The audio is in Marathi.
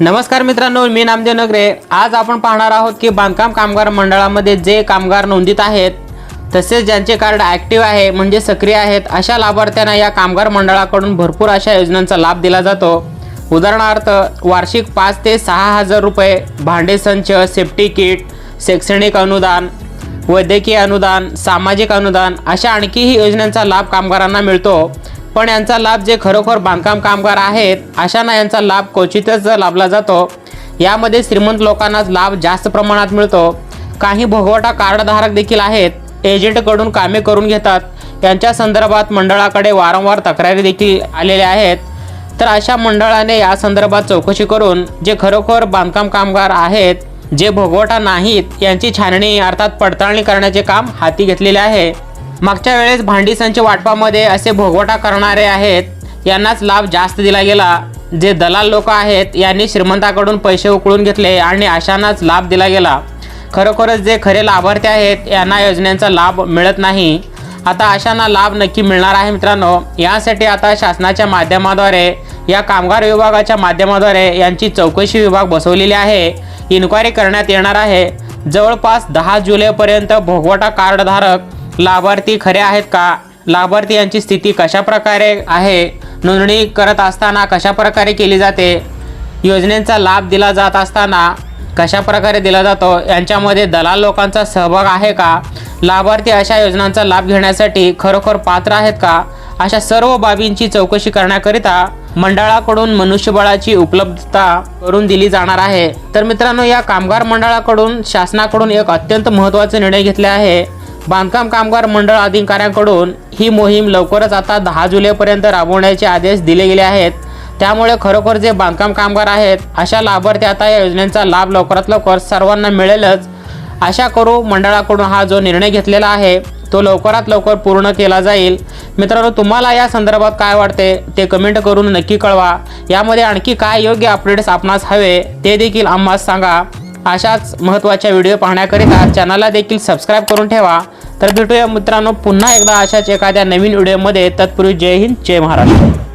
नमस्कार मित्रांनो मी नामदेव नगरे. आज आपण पाहणार आहोत की बांधकाम कामगार मंडळामध्ये जे कामगार नोंदीत आहेत तसेच ज्यांचे कार्ड ॲक्टिव्ह आहे म्हणजे सक्रिय आहेत अशा लाभार्थ्यांना या कामगार मंडळाकडून भरपूर अशा योजनांचा लाभ दिला जातो. उदाहरणार्थ वार्षिक पाच ते सहा हजार रुपये भांडे संच सेफ्टी किट शैक्षणिक अनुदान वैद्यकीय अनुदान सामाजिक अनुदान अशा आणखीही योजनांचा लाभ कामगारांना मिळतो. पण यांचा लाभ जे खरोखर बांधकाम कामगार आहेत अशांना यांचा लाभ क्वचितच लाभला जातो यामध्ये श्रीमंत लोकांनाच लाभ जास्त प्रमाणात मिळतो. काही भोगवटा कार्डधारक देखील आहेत एजंटकडून कामे करून घेतात. यांच्या संदर्भात मंडळाकडे वारंवार तक्रारी देखील आलेल्या आहेत. तर अशा मंडळाने या संदर्भात चौकशी करून जे खरोखर बांधकाम कामगार आहेत जे भोगवटा नाहीत यांची छाननी अर्थात पडताळणी करण्याचे काम हाती घेतलेले आहे. मागच्या वेळेस भांडी संच वाटपामध्ये असे भोगवटा करणारे आहेत यांनाच लाभ जास्त दिला गेला. जे दलाल लोक आहेत यांनी श्रीमंताकडून पैसे उकळून घेतले आणि अशांनाच लाभ दिला गेला. खरोखरच जे खरे लाभार्थी आहेत यांना योजनेचा लाभ मिळत नाही. आता अशांना लाभ नक्की मिळणार आहे मित्रांनो. यासाठी आता शासनाच्या माध्यमाद्वारे या कामगार विभागाच्या माध्यमाद्वारे यांची चौकशी विभाग बसवलेली आहे. इन्क्वायरी करण्यात येणार आहे. जवळपास दहा जुलैपर्यंत भोगवटा कार्डधारक लाभार्थी खरे आहेत का? लाभार्थी यांची स्थिती कशा प्रकारे आहे? नोंदणी करत असताना कशा प्रकारे केली जाते? योजनेचा लाभ दिला जात असताना कशा प्रकारे दिला जातो? यांच्यामध्ये दलाल लोकांचा सहभाग आहे का? लाभार्थी अशा योजनांचा लाभ घेण्यासाठी खरोखर पात्र आहेत का? अशा सर्व बाबींची चौकशी करण्याकरिता मंडळाकडून मनुष्यबळाची उपलब्धता करून दिली जाणार आहे. तर मित्रांनो या कामगार मंडळाकडून शासनाकडून एक अत्यंत महत्त्वाचा निर्णय घेतला आहे. बांधकाम कामगार मंडळ अधिकाऱ्यांकडून ही मोहीम लवकरच आता दहा जुलैपर्यंत राबवण्याचे आदेश दिले गेले आहेत. त्यामुळे खरोखर जे बांधकाम कामगार आहेत अशा लाभार्थी आता या योजनेचा लाभ लवकरात लवकर सर्वांना मिळेलच. आशा करू मंडळाकडून हा जो निर्णय घेतलेला आहे तो लवकरात लवकर पूर्ण केला जाईल. मित्रांनो तुम्हाला या संदर्भात काय वाटते ते कमेंट करून नक्की कळवा. यामध्ये आणखी काय योग्य अपडेट्स आपणास हवे ते देखील आम्हाला सांगा. अशाच महत्त्वाच्या व्हिडिओ पाहण्याकरिता चॅनलला देखील सबस्क्राईब करून ठेवा. तर भेटूया मित्रांनो पुन्हा एकदा अशाच एखाद्या नवीन व्हिडिओमध्ये. तत्पूर्वी जय हिंद जय महाराष्ट्र.